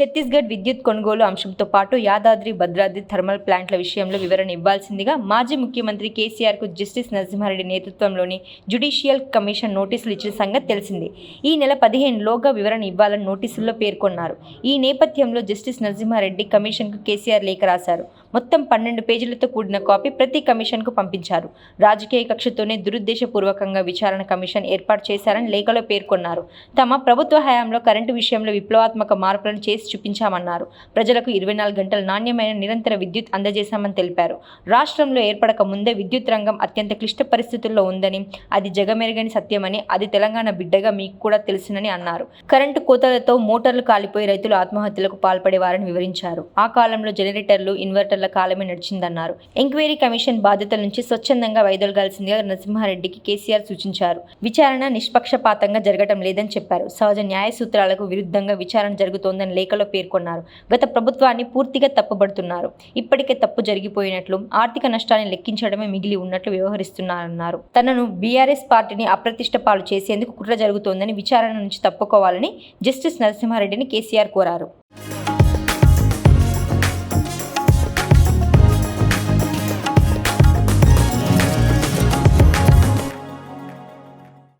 ఛత్తీస్గఢ్ విద్యుత్ కొనుగోలు అంశంతో పాటు యాదాద్రి భద్రాద్రి థర్మల్ ప్లాంట్ల విషయంలో వివరణ ఇవ్వాల్సిందిగా మాజీ ముఖ్యమంత్రి కేసీఆర్కు జస్టిస్ నరసింహారెడ్డి నేతృత్వంలోని జ్యుడిషియల్ కమిషన్ నోటీసులు ఇచ్చిన సంగతి తెలిసిందే. ఈ నెల పదిహేనులోగా వివరణ ఇవ్వాలని నోటీసుల్లో పేర్కొన్నారు. ఈ నేపథ్యంలో జస్టిస్ నరసింహారెడ్డి కమిషన్కు కేసీఆర్ లేఖ రాశారు. మొత్తం పన్నెండు పేజీలతో కూడిన కాపీ ప్రతి కమిషన్కు పంపించారు. రాజకీయ కక్షతోనే దురుద్దేశపూర్వకంగా విచారణ కమిషన్ ఏర్పాటు చేశారని లేఖలో పేర్కొన్నారు. తమ ప్రభుత్వ హయాంలో కరెంటు విషయంలో విప్లవాత్మక మార్పులను చేసి చూపించామన్నారు. ప్రజలకు ఇరవై నాలుగు గంటల నాణ్యమైన నిరంతర విద్యుత్ అందజేశామని తెలిపారు. రాష్ట్రంలో ఏర్పడక ముందే విద్యుత్ రంగం అత్యంత క్లిష్ట పరిస్థితుల్లో ఉందని అది జగమెరగని సత్యమని అది తెలంగాణ బిడ్డగా మీకు కూడా తెలుసునని అన్నారు. కరెంటు కోతలతో మోటార్లు కాలిపోయి రైతులు ఆత్మహత్యలకు పాల్పడేవారని వివరించారు. ఆ కాలంలో జనరేటర్లు ఇన్వర్టర్ ఇన్వర్టర్ల కాలమే నడిచిందన్నారు. ఎంక్వైరీ కమిషన్ బాధ్యతల నుంచి స్వచ్ఛందంగా వైదొలగాల్సిందిగా నరసింహారెడ్డికి కేసీఆర్ సూచించారు. విచారణ నిష్పక్షపాతంగా జరగటం లేదని చెప్పారు. సహజ న్యాయ సూత్రాలకు విరుద్ధంగా విచారణ జరుగుతోందని లేఖలో పేర్కొన్నారు. గత ప్రభుత్వాన్ని పూర్తిగా తప్పుబడుతున్నారు. ఇప్పటికే తప్పు జరిగిపోయినట్లు ఆర్థిక నష్టాన్ని లెక్కించడమే మిగిలి ఉన్నట్లు వ్యవహరిస్తున్నారన్నారు. తనను బీఆర్ఎస్ పార్టీని అప్రతిష్ట పాలు చేసేందుకు కుట్ర జరుగుతోందని విచారణ నుంచి తప్పుకోవాలని జస్టిస్ నరసింహారెడ్డిని కేసీఆర్ కోరారు.